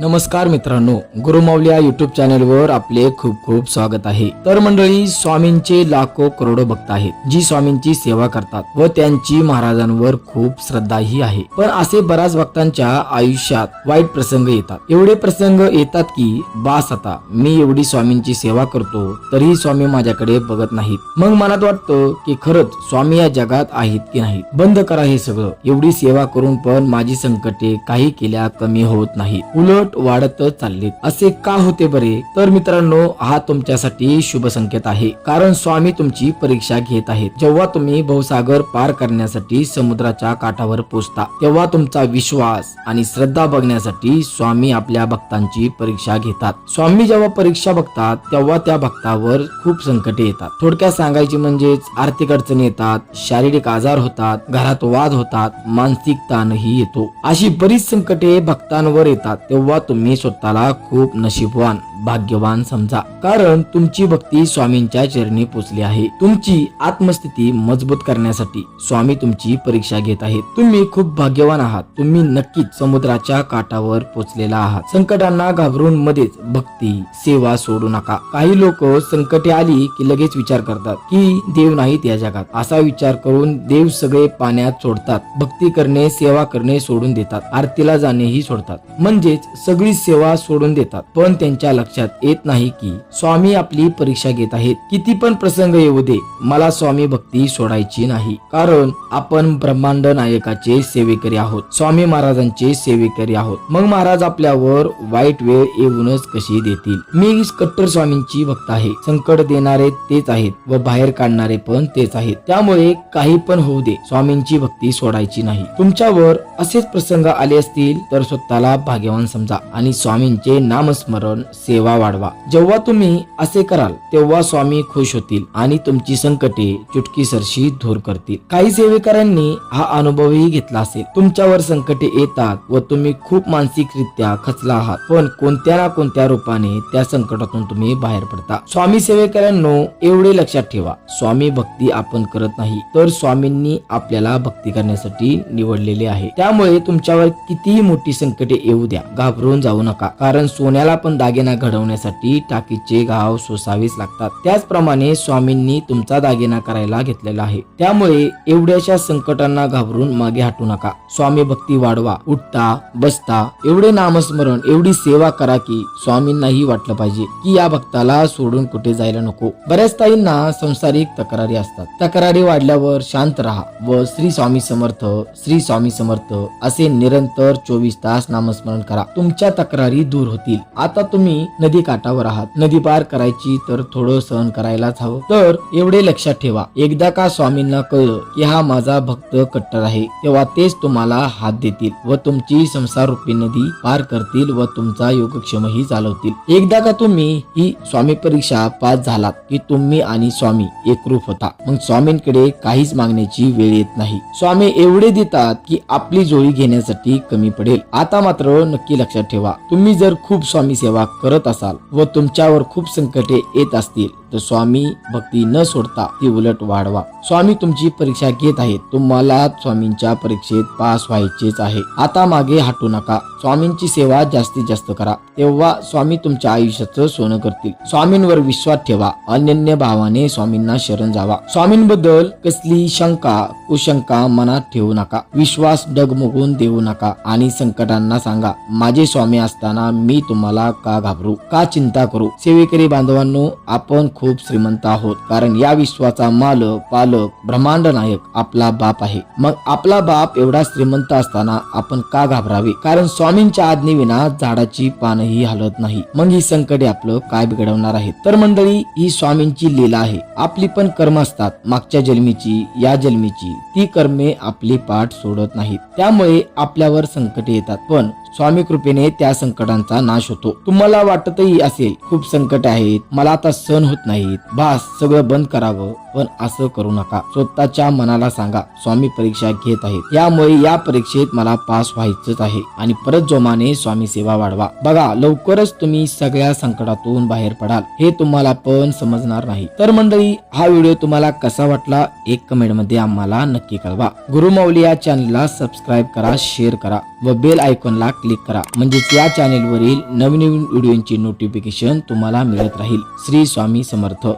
नमस्कार मित्रांनो गुरुमावल्या युट्यूब चॅनेलवर आपले खूप खूप स्वागत आहे. तर मंडळी स्वामींचे लाखो करोडो भक्त आहेत जी स्वामींची सेवा करतात व त्यांची महाराजांवर खूप श्रद्धाही आहे. पण असे बऱ्याच भक्तांच्या आयुष्यात वाईट प्रसंग येतात. एवढे प्रसंग येतात की बास आता मी एवढी स्वामींची सेवा करतो तरीही स्वामी माझ्याकडे बघत नाहीत. मग मनात वाटतं की खरंच स्वामी या जगात आहेत की नाहीत? बंद करा हे सगळं. एवढी सेवा करून पण माझी संकटे काही केल्या कमी होत नाही उलट वाढतच चाललेत. असे का होते बरे? तर मित्रांनो हा तुमच्यासाठी शुभ संकेत आहे. कारण स्वामी तुमची परीक्षा घेत आहेत. जेव्हा तुम्ही भवसागर पार करण्यासाठी समुद्राच्या काठावर पोचता तेव्हा तुमचा विश्वास आणि श्रद्धा बघण्यासाठी स्वामी आपल्या भक्तांची परीक्षा घेतात. स्वामी जेव्हा परीक्षा बघतात तेव्हा त्या भक्तावर खूप संकटे येतात. थोडक्यात सांगायची म्हणजेच आर्थिक अडचणी येतात शारीरिक आजार होतात घरात वाद होतात मानसिक ताणही येतो. अशी बरीच संकटे भक्तांवर येतात. तेव्हा तुम्ही स्वतःला खूप नशीबवान. भाग्यवान समजा. कारण तुमची भक्ती स्वामींच्या चरणी पोचली आहे. तुमची आत्मस्थिती मजबूत करण्यासाठी स्वामी तुमची परीक्षा घेत आहेत. तुम्ही खूप भाग्यवान आहात. तुम्ही नक्कीच समुद्राच्या काठावर पोचलेला आहात. संकटांना घाबरून मध्येच भक्ती सेवा सोडू नका. काही लोक संकटे आली की लगेच विचार करतात की देव नाहीत या जगात. असा विचार करून देव सगळे पाण्यात सोडतात. भक्ती करणे सेवा करणे सोडून देतात. आरतीला जाणेही सोडतात. म्हणजेच सगळी सेवा सोडून देतात. पण त्यांच्या लक्षात येत नाही की स्वामी आपली परीक्षा घेत आहेत. किती पण प्रसंग येऊ दे मला स्वामी भक्ती सोडायची नाही. कारण आपण ब्रह्मांड नायकाचे सेवेकरी आहोत. स्वामी महाराजांचे सेवेकरी आहोत. मग महाराज आपल्यावर वाईट वेळ येऊनच कशी देतील? मी कट्टर स्वामींची भक्त आहे. संकट देणारे तेच आहेत व बाहेर काढणारे पण तेच आहेत. त्यामुळे काही पण होऊ दे स्वामींची भक्ती सोडायची नाही. तुमच्यावर असेच प्रसंग आले असतील तर स्वतःला भाग्यवान समजा आणि स्वामींचे नामस्मरण सेवा वाढवा. जेव्हा तुम्ही असे कराल तेव्हा स्वामी खुश होतील आणि तुमची संकटे चुटकीसरशी दूर करतील. काही सेवेकरांनी हा अनुभवही घेतला असेल. तुमच्यावर संकटे येतात व तुम्ही खूप मानसिकरित्या खचला आहात. पण कोणत्या ना कोणत्या रूपाने त्या संकटातून तुम्ही बाहेर पडता. स्वामी सेवेकरांनो एवढे लक्षात ठेवा. स्वामी भक्ती आपण करत नाही तर स्वामींनी आपल्याला भक्ती करण्यासाठी निवडलेले आहे. त्यामुळे तुमच्यावर कितीही मोठी संकटे येऊ द्या. घाबरून जाऊ नका. कारण सोन्याला पण दागिना घडवण्यासाठी टाकीचे घाव सोसावेच लागतात. त्याचप्रमाणे स्वामींनी तुमचा दागिना करायला घेतलेला आहे. त्यामुळे एवढ्याशा संकटांना घाबरून मागे हटू नका. स्वामी भक्ती वाढवा. उठता बसता एवढे नामस्मरण एवढी सेवा करा की स्वामींनाही वाटलं पाहिजे की या भक्ताला सोडून कुठे जायला नको. बऱ्याच ताईंना संसारिक तक्रारी असतात. तक्रारी वाढल्यावर शांत राहा व श्री स्वामी समर्थ श्री स्वामी समर्थ असे निरंतर चोवीस तास नामस्मरण करा. तुमच्या तक्रारी दूर होतील. आता तुम्ही नदी काठावर आहात. नदी पार करायची तर थोडं सहन करायलाच हवं. तर एवढे लक्षात ठेवा. एकदा का स्वामींना कळलं की हा माझा भक्त कट्टर आहे तेव्हा तेच तुम्हाला हात देतील व तुमची संसार रूपी नदी पार करतील व तुमचा योगक्षमही चालवतील. एकदा का तुम्ही ही स्वामी परीक्षा पास झालात की तुम्ही आणि स्वामी एकरूप होता. मग स्वामींकडे काहीच मागण्याची वेळ येत नाही. स्वामी एवढे देतात की आपली जोडी घेण्यासाठी कमी पडेल. आता मात्र नक्की लक्षात ठेवा. तुम्ही जर खूप स्वामी सेवा करत असाल व तुमच्यावर खूप संकटे येत असतील. तर स्वामी भक्ती न सोडता ती उलट वाढवा. स्वामी तुमची परीक्षा घेत आहेत. तुम्हाला स्वामींच्या परीक्षेत पास व्हायचेच आहे. आता मागे हटू नका. स्वामींची सेवा जास्तीत जास्त करा. तेव्हा स्वामी तुमच्या आयुष्याचं सोनं करतील. स्वामींवर विश्वास ठेवा. अनन्य भावाने स्वामींना शरण जावा. स्वामींबद्दल कसली शंका कुशंका मनात ठेवू नका. विश्वास डगमगून देऊ नका आणि संकटांना सांगा माझे स्वामी असताना मी तुम्हाला का घाबरू? का चिंता करू? सेवेकरी बांधवांनो आपण खूप श्रीमंत आहोत. कारण या विश्वाचा मालक पालक ब्रह्मांड नायक आपला बाप आहे. मग आपला बाप एवढा श्रीमंत असताना आपण का घाबरावे? कारण स्वामींच्या आज्ञेविना झाडाची पानही हलत नाही. मग ही संकटे आपलं काय बिघडवणार आहेत? तर मंडळी ही स्वामींची लीला आहे. आपली पण कर्म असतात. मागच्या जन्मीची या जन्मीची ती कर्मे आपली पाठ सोडत नाहीत. त्यामुळे आपल्यावर संकटे येतात. पण स्वामी कृपेने त्या संकटांचा नाश होतो. तुम्हाला वाटतही असेल खूप संकट आहेत. मला आता सहन होत नाहीत. बास सगळं बंद करावं पण असं करू नका. स्वतःच्या मनाला सांगा स्वामी परीक्षा घेत आहेत. यामुळे या परीक्षेत मला पास व्हायचंच आहे. आणि परत जोमाने स्वामी सेवा वाढवा. बघा लवकरच तुम्ही सगळ्या संकटातून बाहेर पडाल. हे तुम्हाला पण समजणार नाही. तर मंडळी हा व्हिडिओ तुम्हाला कसा वाटला एक कमेंटमध्ये आम्हाला नक्की कळवा. गुरुमौली या चॅनलला सबस्क्राईब करा शेअर करा. व बेल आयकॉनला क्लिक करा. म्हणजेच या चॅनेलवरील नवीन नवीन नोटिफिकेशन तुम्हाला मिळत राहील. श्री स्वामी समर्थ.